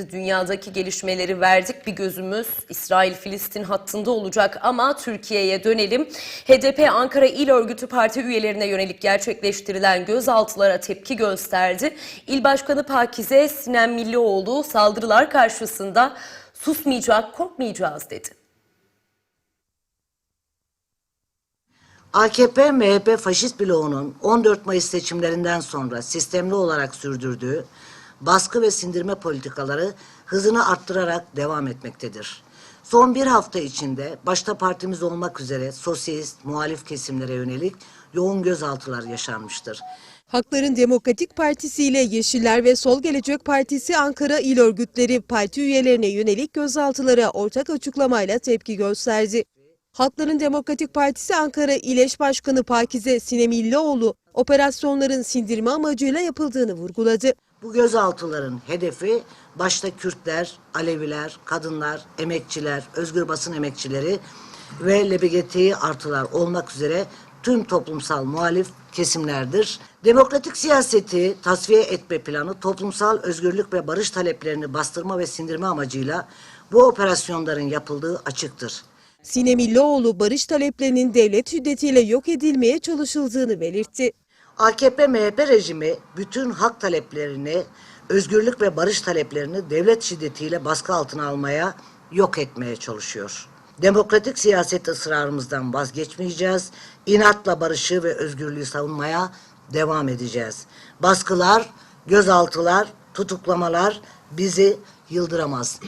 Dünyadaki gelişmeleri verdik bir gözümüz İsrail-Filistin hattında olacak ama Türkiye'ye dönelim. HDP Ankara İl Örgütü Parti üyelerine yönelik gerçekleştirilen gözaltılara tepki gösterdi. İl Başkanı Pakize Sinem Millioğlu saldırılar karşısında susmayacak, korkmayacağız dedi. AKP, MHP faşist bloğunun 14 Mayıs seçimlerinden sonra sistemli olarak sürdürdüğü baskı ve sindirme politikaları hızını arttırarak devam etmektedir. Son bir hafta içinde başta partimiz olmak üzere sosyalist, muhalif kesimlere yönelik yoğun gözaltılar yaşanmıştır. Hakların Demokratik Partisi ile Yeşiller ve Sol Gelecek Partisi Ankara İl Örgütleri parti üyelerine yönelik gözaltılara ortak açıklamayla tepki gösterdi. Hakların Demokratik Partisi Ankara İl Eş Başkanı Pakize Sinemillioğlu operasyonların sindirme amacıyla yapıldığını vurguladı. Bu gözaltıların hedefi başta Kürtler, Aleviler, kadınlar, emekçiler, özgür basın emekçileri ve LGBTİ artılar olmak üzere tüm toplumsal muhalif kesimlerdir. Demokratik siyaseti tasfiye etme planı toplumsal özgürlük ve barış taleplerini bastırma ve sindirme amacıyla bu operasyonların yapıldığı açıktır. Sinemillioğlu barış taleplerinin devlet şiddetiyle yok edilmeye çalışıldığını belirtti. AKP-MHP rejimi bütün hak taleplerini, özgürlük ve barış taleplerini devlet şiddetiyle baskı altına almaya, yok etmeye çalışıyor. Demokratik siyaset ısrarımızdan vazgeçmeyeceğiz. İnatla barışı ve özgürlüğü savunmaya devam edeceğiz. Baskılar, gözaltılar, tutuklamalar bizi yıldıramaz.